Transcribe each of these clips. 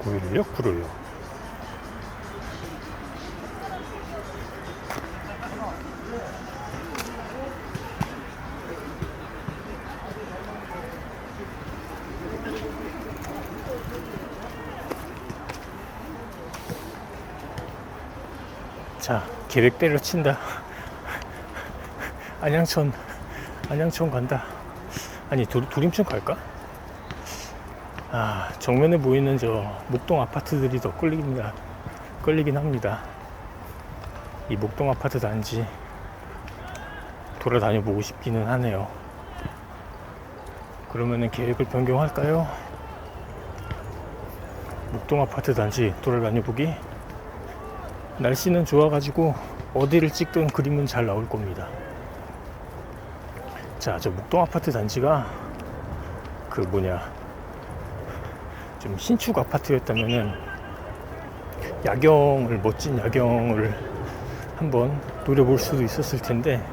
구일역 구로역 자 계획대로 친다. 안양천 안양천 간다. 아니 도, 도림천 갈까? 아 정면에 보이는 저 목동 아파트들이 더 끌립니다 끌리긴 합니다 이 목동 아파트 단지 돌아다녀 보고 싶기는 하네요 그러면은 계획을 변경할까요? 목동 아파트 단지 돌아다녀 보기 날씨는 좋아가지고 어디를 찍든 그림은 잘 나올 겁니다. 자, 저 목동 아파트 단지가 그 뭐냐 좀 신축 아파트였다면은 야경을 멋진 야경을 한번 노려볼 수도 있었을 텐데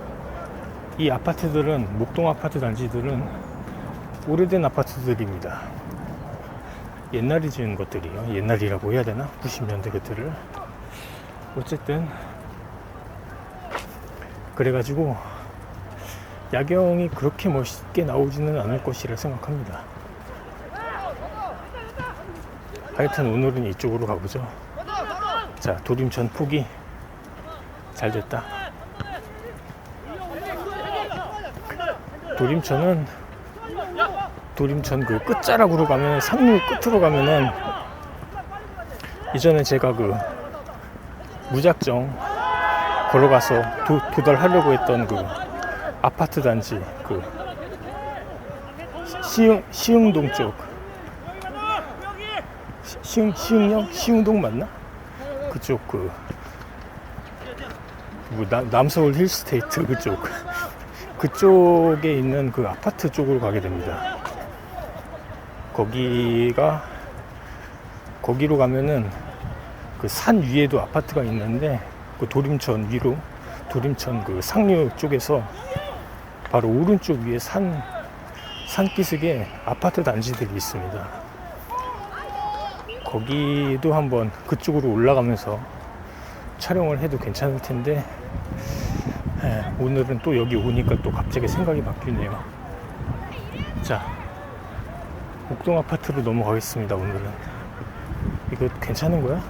이 아파트들은 목동 아파트 단지들은 오래된 아파트들입니다. 옛날에 지은 것들이요. 옛날이라고 해야 되나? 90년대 것들을 어쨌든 그래가지고 야경이 그렇게 멋있게 나오지는 않을 것이라 생각합니다. 하여튼 오늘은 이쪽으로 가보죠. 자, 도림천 포기 잘 됐다. 도림천은 도림천 그 끝자락으로 가면 상류 끝으로 가면은 이전에 제가 그 무작정 걸어가서 도, 도달하려고 했던 그 아파트 단지 그 시흥 시흥동 쪽 시- 시흥 시흥역 시흥동 맞나? 그쪽 그 뭐, 남, 남서울 힐스테이트 그쪽 그쪽에 있는 그 아파트 쪽으로 가게 됩니다. 거기가 거기로 가면은 그 산 위에도 아파트가 있는데 그 도림천 위로 도림천 그 상류 쪽에서 바로 오른쪽 위에 산 산기슭에 아파트 단지들이 있습니다. 거기도 한번 그쪽으로 올라가면서 촬영을 해도 괜찮을 텐데 예, 오늘은 또 여기 오니까 또 갑자기 생각이 바뀌네요. 자, 목동 아파트로 넘어가겠습니다. 오늘은 이거 괜찮은 거야?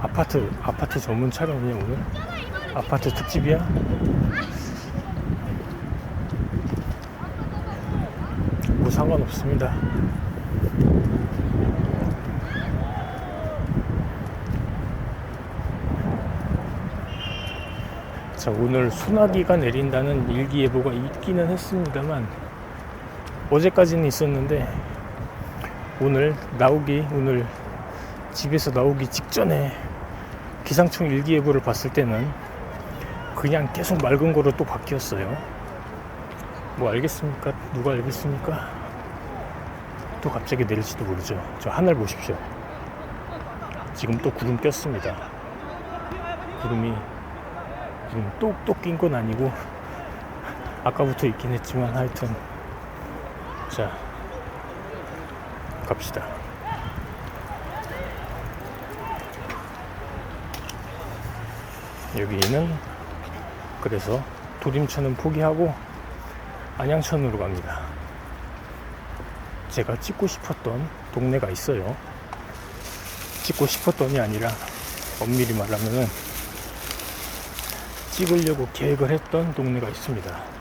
아파트 아파트 전문 촬영이냐 오늘? 아파트 특집이야? 뭐 상관없습니다. 자 오늘 소나기가 내린다는 일기예보가 있기는 했습니다만 어제까지는 있었는데 오늘 나오기 오늘 집에서 나오기 직전에 기상청 일기예보를 봤을 때는 그냥 계속 맑은 거로 또 바뀌었어요. 뭐 알겠습니까? 누가 알겠습니까? 또 갑자기 내릴지도 모르죠. 저 하늘 보십시오. 지금 또 구름 꼈습니다. 구름이 지금 똑똑 낀 건 아니고 아까부터 있긴 했지만 하여튼 자 갑시다. 여기는 그래서 도림천은 포기하고 안양천으로 갑니다. 제가 찍고 싶었던 동네가 있어요. 찍고 싶었던이 아니라 엄밀히 말하면은 찍으려고 계획을 했던 동네가 있습니다.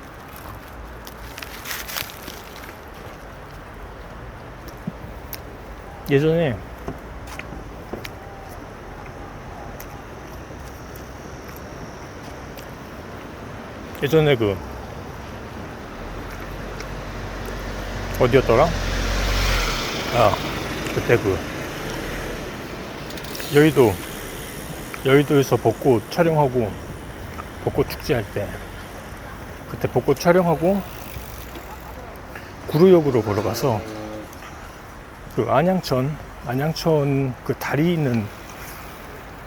예전에 예전에 그 어디였더라? 아 그때 그 여의도 여의도에서 벚꽃 촬영하고 벚꽃 축제 할 때 그때 벚꽃 촬영하고 구로역으로 걸어가서 그 안양천 안양천 그 다리 있는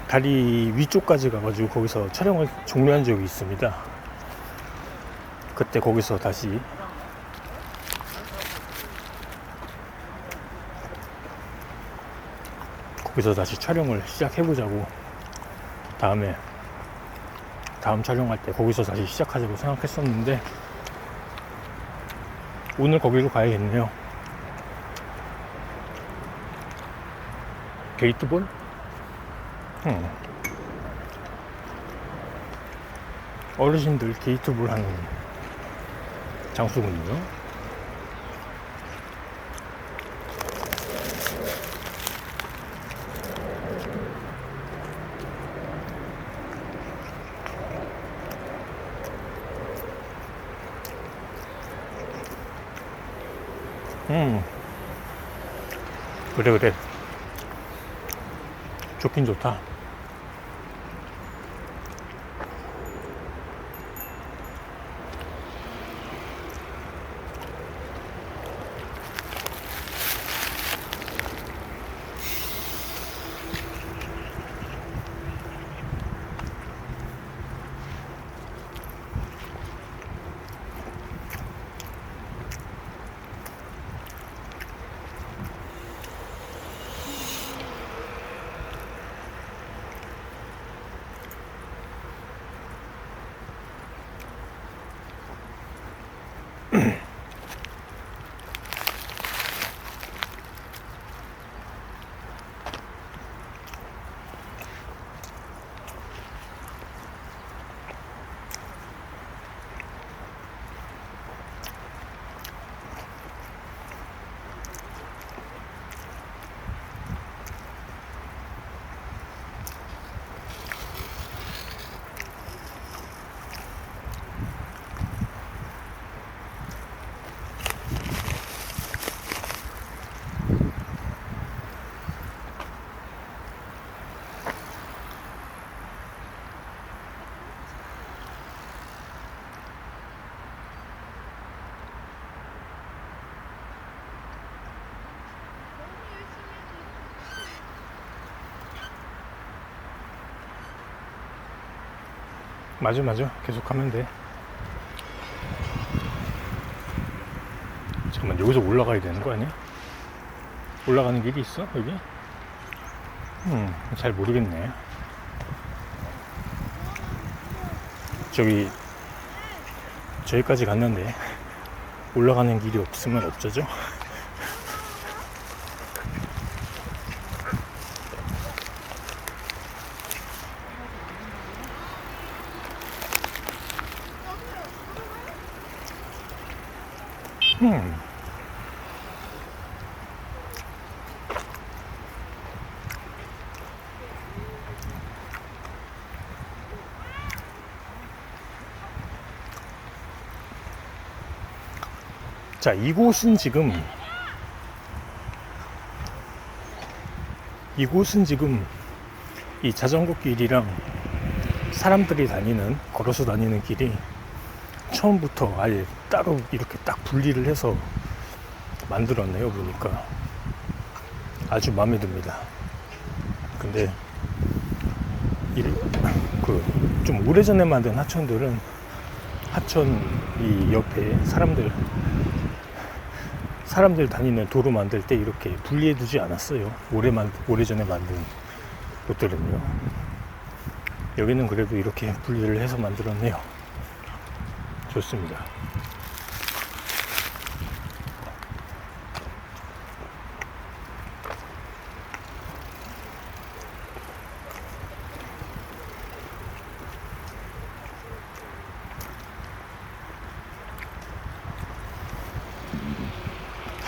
다리 위쪽까지 가가지고 거기서 촬영을 종료한 적이 있습니다. 그때 거기서 다시 거기서 다시 촬영을 시작해보자고 다음에 다음 촬영할 때 거기서 다시 시작하자고 생각했었는데 오늘 거기로 가야겠네요. 게이트볼? 음. 어르신들 게이트볼 하는 장소군요. 음. 그래, 그래. 좋긴 좋다. 맞아 맞아. 계속 하면 돼. 잠깐만 여기서 올라가야 되는 거 아니야? 올라가는 길이 있어 여기? 음잘 모르겠네. 저기 저기까지 갔는데 올라가는 길이 없으면 없어져 자, 이곳은 지금 이곳은 지금 이 자전거 길이랑 사람들이 다니는 걸어서 다니는 길이 처음부터 아예 따로 이렇게 딱 분리를 해서 만들었네요 보니까. 아주 마음에 듭니다. 근데 그 좀 오래전에 만든 하천들은 하천 이 옆에 사람들 사람들 다니는 도로 만들 때 이렇게 분리해 두지 않았어요. 오래 만 오래전에 만든 곳들은요. 여기는 그래도 이렇게 분리를 해서 만들었네요. 좋습니다.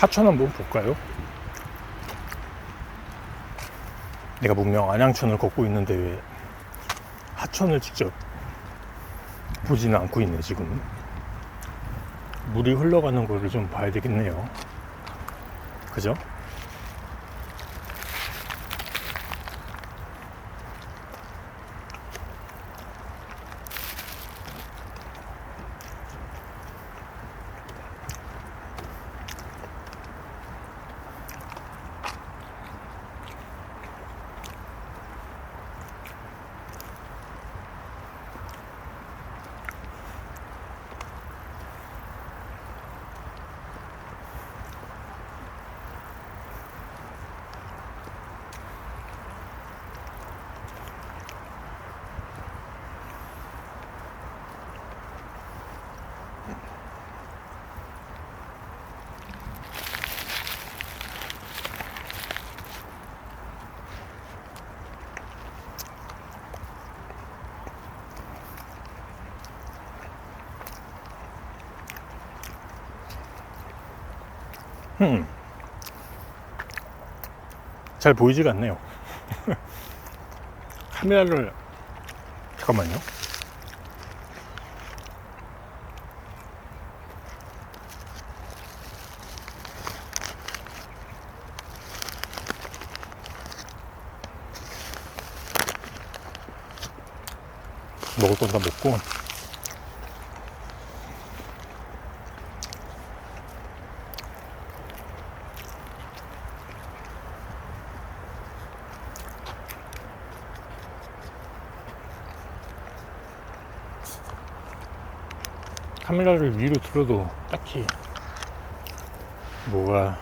하천 한번 볼까요? 내가 분명 안양천을 걷고 있는데 왜 하천을 직접 보지는 않고 있네 지금 물이 흘러가는 거를 좀 봐야 되겠네요 그죠? 음. 잘 보이지가 않네요. 카메라를 잠깐만요. 먹을 건 다 먹고 카메라를 위로 들어도 딱히. 뭐가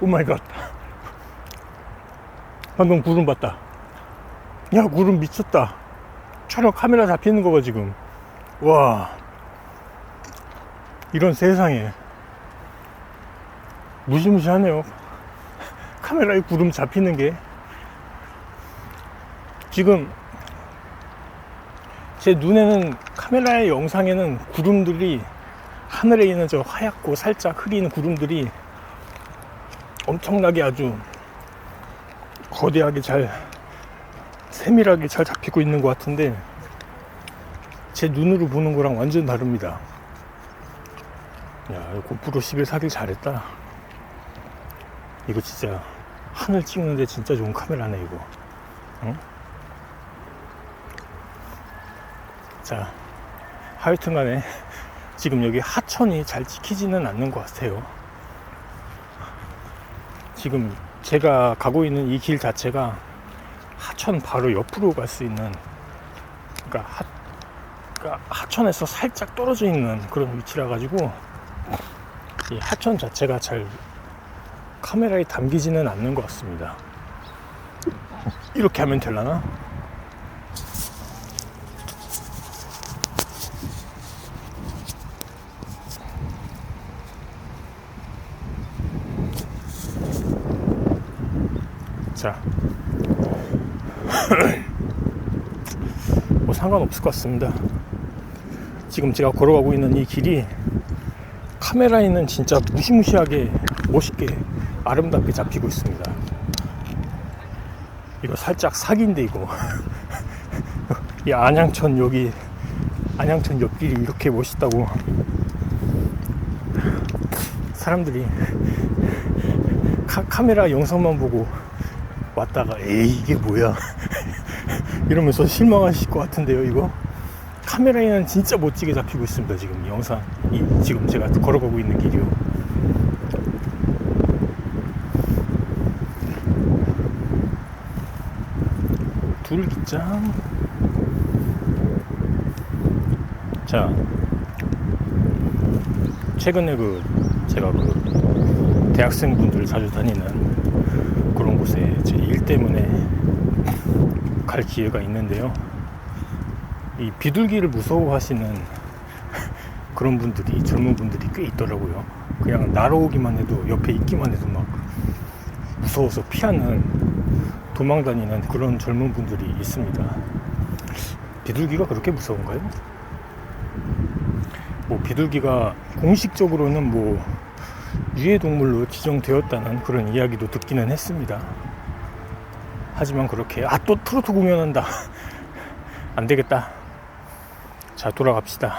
오마이갓. 방금 구름 봤다. 야 구름 미쳤다. 촬영 카메라 잡히는 거 봐 지금. 와. 이런 세상에. 무시무시하네요. 카메라에 구름 잡히는 게. 지금 제 눈에는 카메라의 영상에는 구름들이 하늘에 있는 저 하얗고 살짝 흐리는 구름들이 엄청나게 아주 거대하게 잘 세밀하게 잘 잡히고 있는 것 같은데 제 눈으로 보는 거랑 완전 다릅니다. 야, 고프로 11 사길 잘했다. 이거 진짜 하늘 찍는데 진짜 좋은 카메라네 이거. 응? 자, 하여튼 간에 지금 여기 하천이 잘 지키지는 않는 것 같아요. 지금 제가 가고 있는 이 길 자체가 하천 바로 옆으로 갈 수 있는 그러니까, 하, 그러니까 하천에서 살짝 떨어져 있는 그런 위치라 가지고 이 하천 자체가 잘 카메라에 담기지는 않는 것 같습니다. 이렇게 하면 될라나? 자, 뭐 상관없을 것 같습니다. 지금 제가 걸어가고 있는 이 길이 카메라에는 진짜 무시무시하게 멋있게 아름답게 잡히고 있습니다. 이거 살짝 사기인데 이거 이 안양천 여기 안양천 옆길이 이렇게 멋있다고 사람들이 카, 카메라 영상만 보고 왔다가 에이 이게 뭐야? 이러면서 실망하실 것 같은데요 이거? 카메라에는 진짜 멋지게 잡히고 있습니다 지금 이 영상. 이 지금 제가 걸어가고 있는 길이요. 둘기장 자. 최근에 그 제가 그 대학생분들 자주 다니는 곳에 제 일 때문에 갈 기회가 있는데요. 이 비둘기를 무서워하시는 그런 분들이 젊은 분들이 꽤 있더라고요. 그냥 날아오기만 해도 옆에 있기만 해도 막 무서워서 피하는 도망다니는 그런 젊은 분들이 있습니다. 비둘기가 그렇게 무서운가요? 뭐 비둘기가 공식적으로는 뭐 유해 동물로 지정되었다는 그런 이야기도 듣기는 했습니다. 하지만 그렇게 아 또 트로트 공연한다. 안 되겠다. 자 돌아갑시다.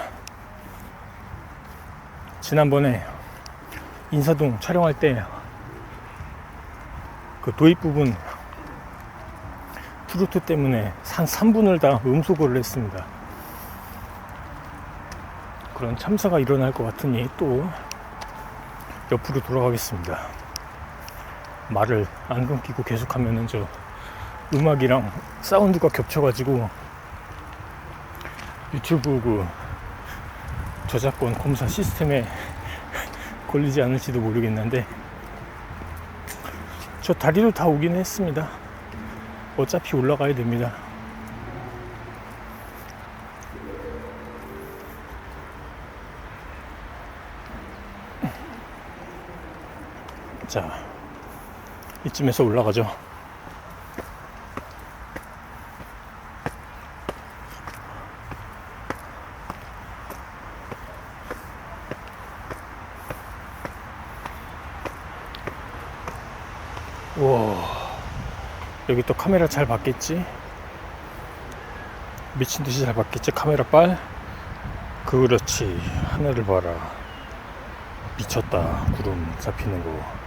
지난번에 인사동 촬영할 때 그 도입 부분 트로트 때문에 한 3분을 다 음소거를 했습니다. 그런 참사가 일어날 것 같으니 또 옆으로 돌아가겠습니다 말을 안 끊기고 계속 하면은 저 음악이랑 사운드가 겹쳐가지고 유튜브 그 저작권 검사 시스템에 걸리지 않을지도 모르겠는데 저 다리도 다 오긴 했습니다. 어차피 올라가야 됩니다. 자, 이쯤에서 올라가죠. 우와, 여기 또 카메라 잘 봤겠지? 미친 듯이 잘 봤겠지? 카메라 빨? 그렇지. 하늘을 봐라. 미쳤다. 구름 잡히는 거.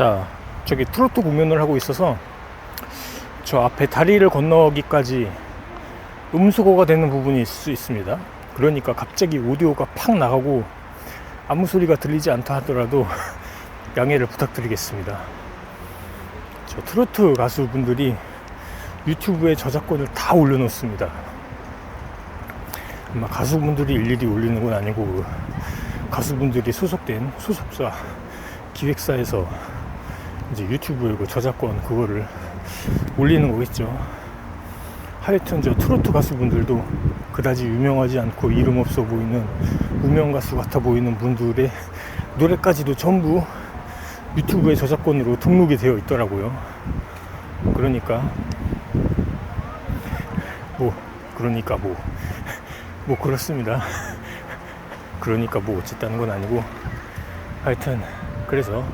자, 저기 트로트 공연을 하고 있어서 저 앞에 다리를 건너기까지 음수거가 되는 부분이 있을 수 있습니다. 그러니까 갑자기 오디오가 팍 나가고 아무 소리가 들리지 않다 하더라도 양해를 부탁드리겠습니다. 저 트로트 가수분들이 유튜브에 저작권을 다 올려놓습니다. 아마 가수분들이 일일이 올리는 건 아니고 그 가수분들이 소속된 소속사 기획사에서 이제 유튜브에 그 저작권 그거를 올리는 거겠죠. 하여튼 저 트로트 가수분들도 그다지 유명하지 않고 이름 없어 보이는 무명 가수 같아 보이는 분들의 노래까지도 전부 유튜브에 저작권으로 등록이 되어 있더라고요. 그러니까 뭐 그러니까 뭐뭐 그렇습니다. 그러니까 뭐 어쨌다는 건 아니고 하여튼 그래서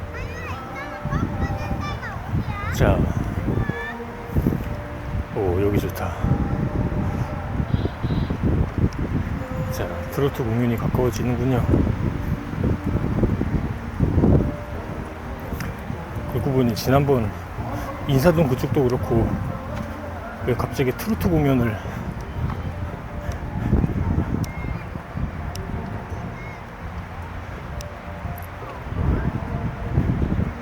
자, 오 여기 좋다. 자, 트로트 공연이 가까워지는군요. 그러고 보니 지난번 인사동 그쪽도 그렇고 왜 갑자기 트로트 공연을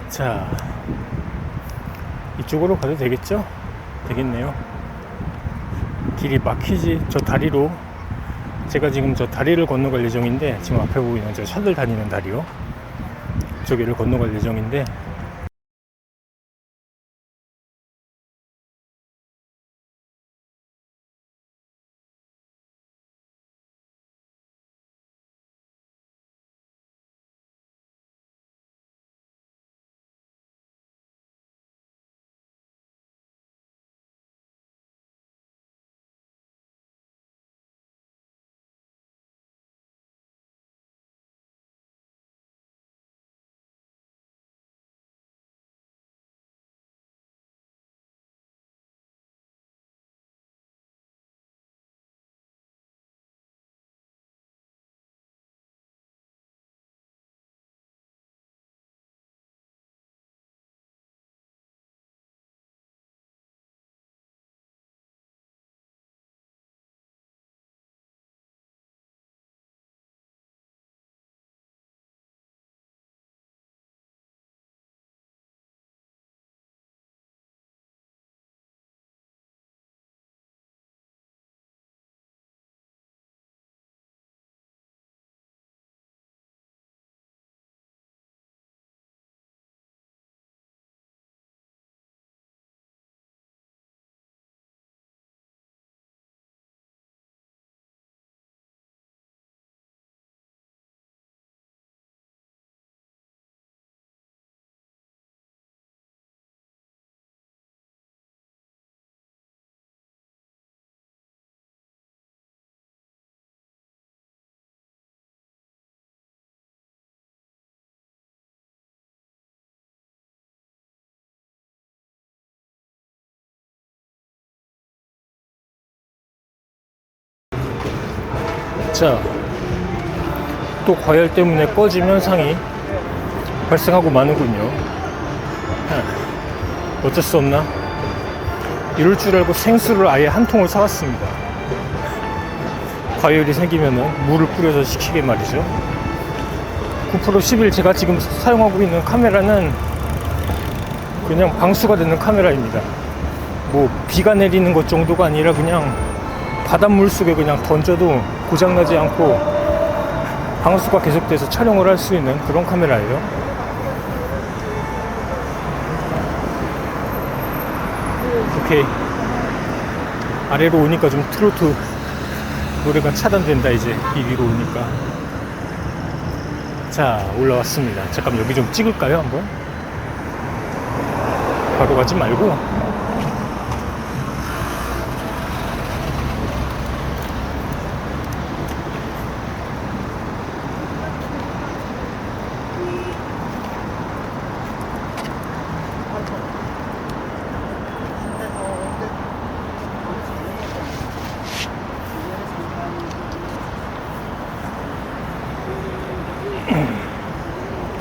자 이쪽으로 가도 되겠죠? 되겠네요. 길이 막히지? 저 다리로. 제가 지금 저 다리를 건너갈 예정인데 지금 앞에 보이는 저 셔틀 다니는 다리요. 저기를 건너갈 예정인데 자, 또 과열 때문에 꺼짐 현상이 발생하고 마는군요. 하, 어쩔 수 없나? 이럴 줄 알고 생수를 아예 한 통을 사왔습니다. 과열이 생기면은 물을 뿌려서 식히게 말이죠. 9프로 11 제가 지금 사용하고 있는 카메라는 그냥 방수가 되는 카메라입니다. 뭐 비가 내리는 것 정도가 아니라 그냥 바닷물 속에 그냥 던져도 고장나지 않고 방수가 계속돼서 촬영을 할 수 있는 그런 카메라예요. 오케이. 아래로 오니까 좀 트로트 노래가 차단된다 이제 이 위로 오니까. 자 올라왔습니다. 잠깐 여기 좀 찍을까요 한번? 바로 가지 말고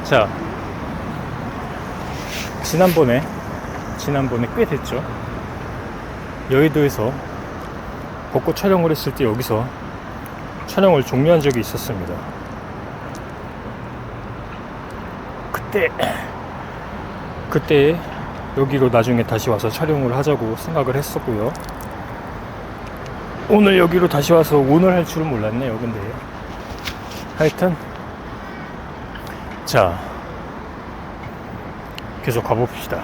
자, 지난번에, 지난번에 꽤 됐죠. 여의도에서 벚꽃 촬영을 했을 때 여기서 촬영을 종료한 적이 있었습니다. 그때, 그때 여기로 나중에 다시 와서 촬영을 하자고 생각을 했었고요. 오늘 여기로 다시 와서 오늘 할 줄은 몰랐네요. 근데 하여튼 자 계속 가봅시다.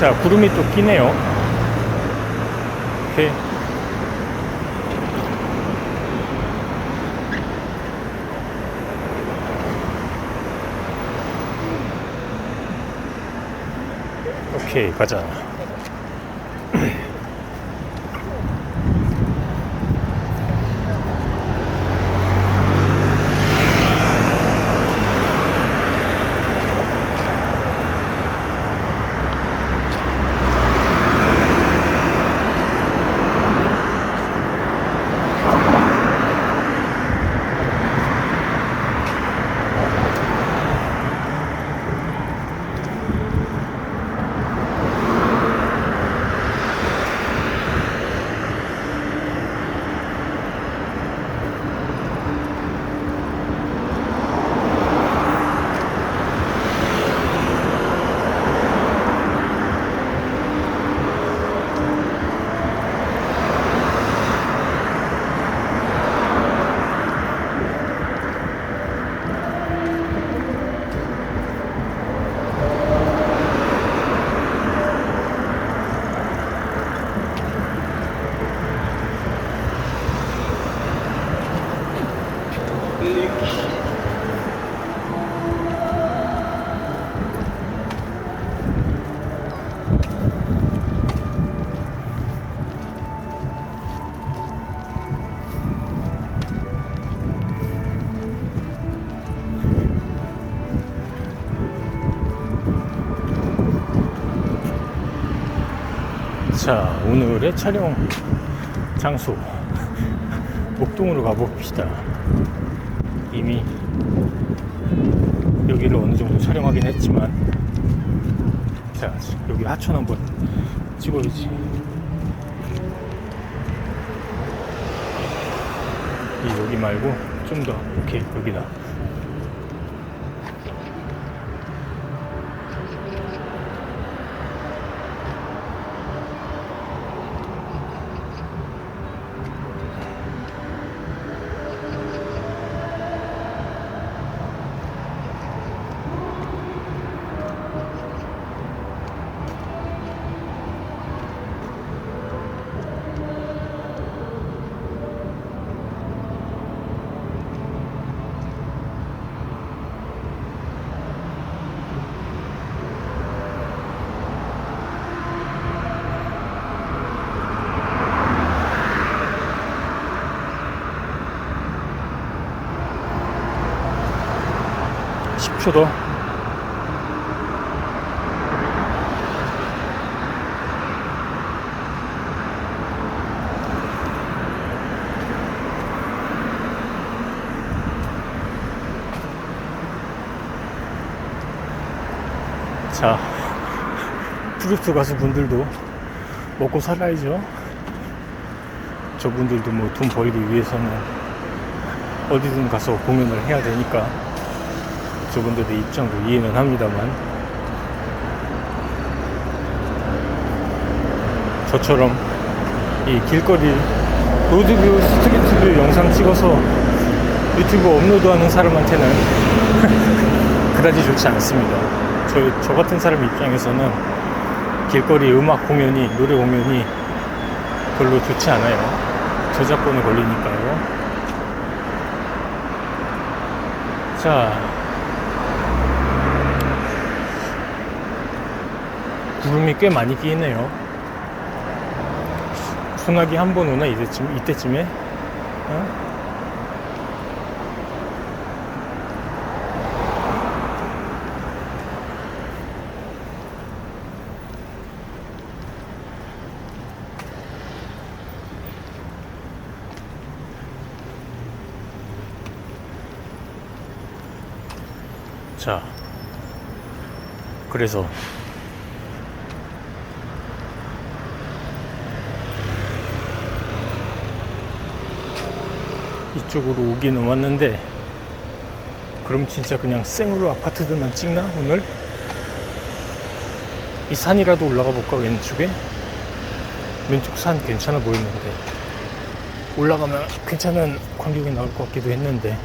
자 구름이 또 끼네요. 오케이. 오케이 가자. 자, 오늘의 촬영 장소 목동으로 가봅시다. 이미 여기를 어느 정도 촬영하긴 했지만, 자, 여기 하천 한번 찍어야지. 이 여기 말고 좀 더, 오케이, 여기다. 더. 자, 트로트 가수 분들도 먹고 살아야죠. 저분들도 뭐 돈 벌기 위해서는 어디든 가서 공연을 해야 되니까 저분들의 입장도 이해는 합니다만 저처럼 이 길거리 로드뷰 스트리트뷰 영상 찍어서 유튜브 업로드하는 사람한테는 그다지 좋지 않습니다. 저, 저 같은 사람 입장에서는 길거리 음악 공연이 노래 공연이 별로 좋지 않아요. 저작권에 걸리니까요. 자, 구름이 꽤 많이 끼네요. 소나기 한 번 오나 이때쯤 이때쯤에 어? 자, 그래서 쪽으로 오기는 왔는데 그럼 진짜 그냥 생으로 아파트들만 찍나 오늘? 이 산이라도 올라가 볼까 왼쪽에? 왼쪽 산 괜찮아 보이는데 올라가면 괜찮은 광경이 나올 것 같기도 했는데